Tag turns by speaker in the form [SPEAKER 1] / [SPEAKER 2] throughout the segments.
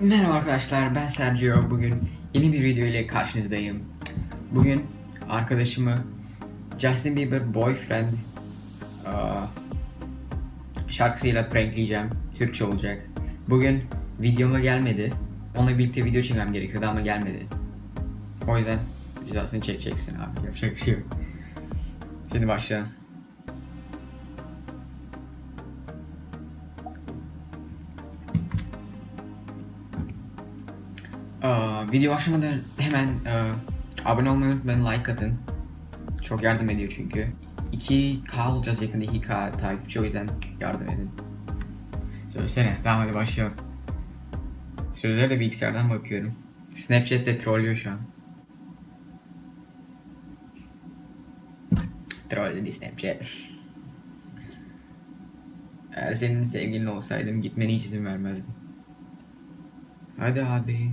[SPEAKER 1] Merhaba arkadaşlar ben Sergio bugün yeni bir video ile karşınızdayım. Bugün arkadaşımı Justin Bieber Boyfriend aa, şarkısıyla prankleyeceğim. Türkçe olacak. Bugün videoma gelmedi. Onunla birlikte video çekmem gerekiyordu ama gelmedi. O yüzden cezasını çekeceksin abi. Yapacak bir şey yok. Şimdi başlayalım. Aa, video başlamadan hemen e, abone olmayı unutmayın, like atın. Çok yardım ediyor çünkü. 2K olacağız yakında 2K takipçi o yüzden yardım edin. Söylesene, tamam hadi başlayalım. Sözlere de bilgisayardan bakıyorum. Snapchat'te trollüyor şu an. Trolledi Snapchat. Eğer senin sevgilin olsaydım gitmene hiç izin vermezdim. Hadi abi.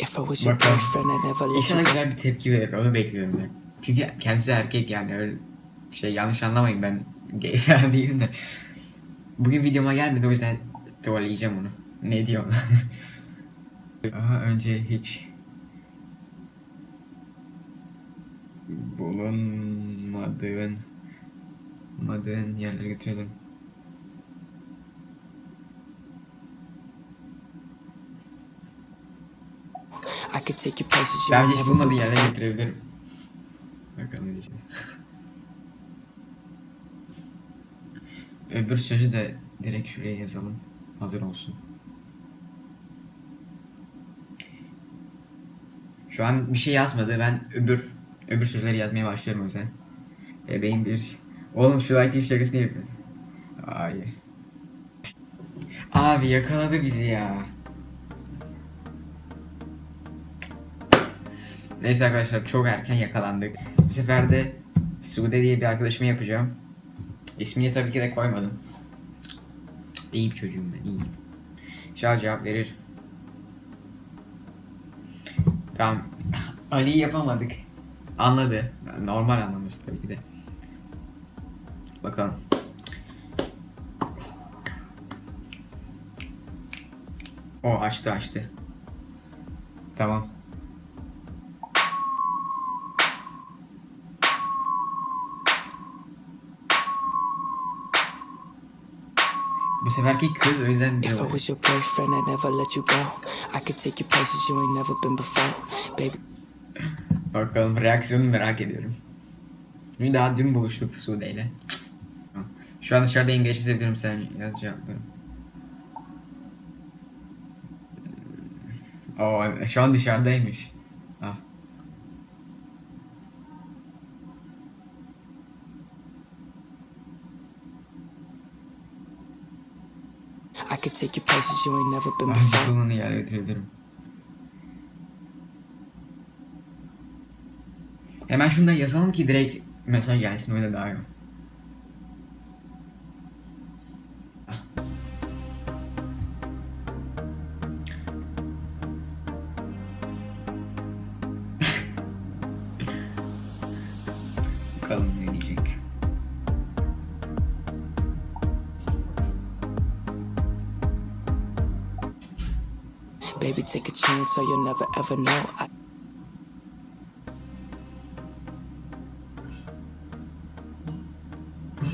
[SPEAKER 2] If I was your boyfriend, I'd never
[SPEAKER 1] İnşallah güzel bir tepki verir. Onu bekliyorum ben. Çünkü kendisi erkek yani öyle şey yanlış anlamayın ben gay falan değilim de. Bugün videoma gelmedi o yüzden trolleyeceğim onu. Ne diyor? Aha önce hiç bulunmadığın madığın yerlere götürelim.
[SPEAKER 2] I could take you places you
[SPEAKER 1] Bence
[SPEAKER 2] ain't
[SPEAKER 1] hiç bulmadığı yerlere
[SPEAKER 2] before.
[SPEAKER 1] getirebilirim. Bakalım ne diyeceğim. Öbür sözü de direkt şuraya yazalım. Hazır olsun. Şu an bir şey yazmadı. Ben öbür öbür sözleri yazmaya başlıyorum o yüzden. Bebeğim bir... Oğlum şu like şakasını yapıyorsun. Hayır. Abi yakaladı bizi ya. Neyse arkadaşlar çok erken yakalandık. Bu sefer de Sude diye bir arkadaşımı yapacağım. İsmini tabii ki de koymadım. İyi bir çocuğum ben iyiyim. İnşallah cevap verir. Tamam. Ali'yi yapamadık. Anladı. Normal anlaması tabii ki de. Bakalım. O açtı açtı. Tamam. Bu seferki kız o yüzden
[SPEAKER 2] If I was your boyfriend, I'd never let you go. I could take you places you ain't never been before. Baby,
[SPEAKER 1] Bakalım reaksiyonu merak ediyorum. Bir daha dün buluştuk Sude ile. Şu an dışarıda İngilizce yazabilirim sen yaz cevaplarım. Oo, şu an dışarıdaymış. Ah.
[SPEAKER 2] I could take you places you ain't never been before.
[SPEAKER 1] Bunu ya Hemen şunu da yazalım ki direkt mesaj gelsin öyle daha iyi. Bakalım.
[SPEAKER 2] Baby, take a chance or you'll never ever know. I,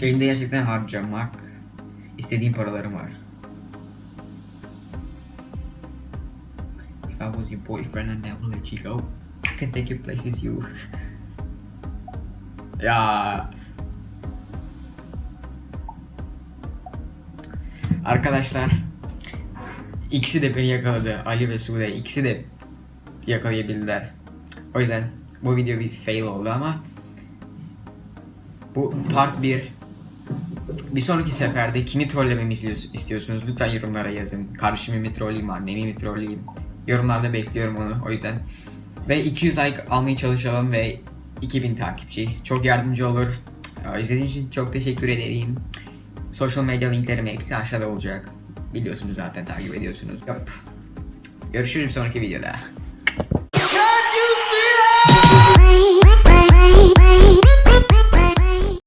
[SPEAKER 1] Elimde gerçekten harcamak istediğim paralarım var. If I was your boyfriend I'd never let you go. I can take you places you. ya. Arkadaşlar ikisi de beni yakaladı. Ali ve Sude ikisi de yakalayabildiler. O yüzden bu video bir fail oldu ama bu part 1. Bir sonraki seferde kimi trollememi istiyorsunuz- lütfen yorumlara yazın. Kardeşimi mi trolleyeyim, annemi mi trolleyeyim. Yorumlarda bekliyorum onu o yüzden. Ve 200 like almaya çalışalım ve 2000 takipçi. Çok yardımcı olur. İzlediğiniz için çok teşekkür ederim. Social medya linklerim hepsi aşağıda olacak. Biliyorsunuz zaten takip ediyorsunuz. Yap. Görüşürüz sonraki videoda.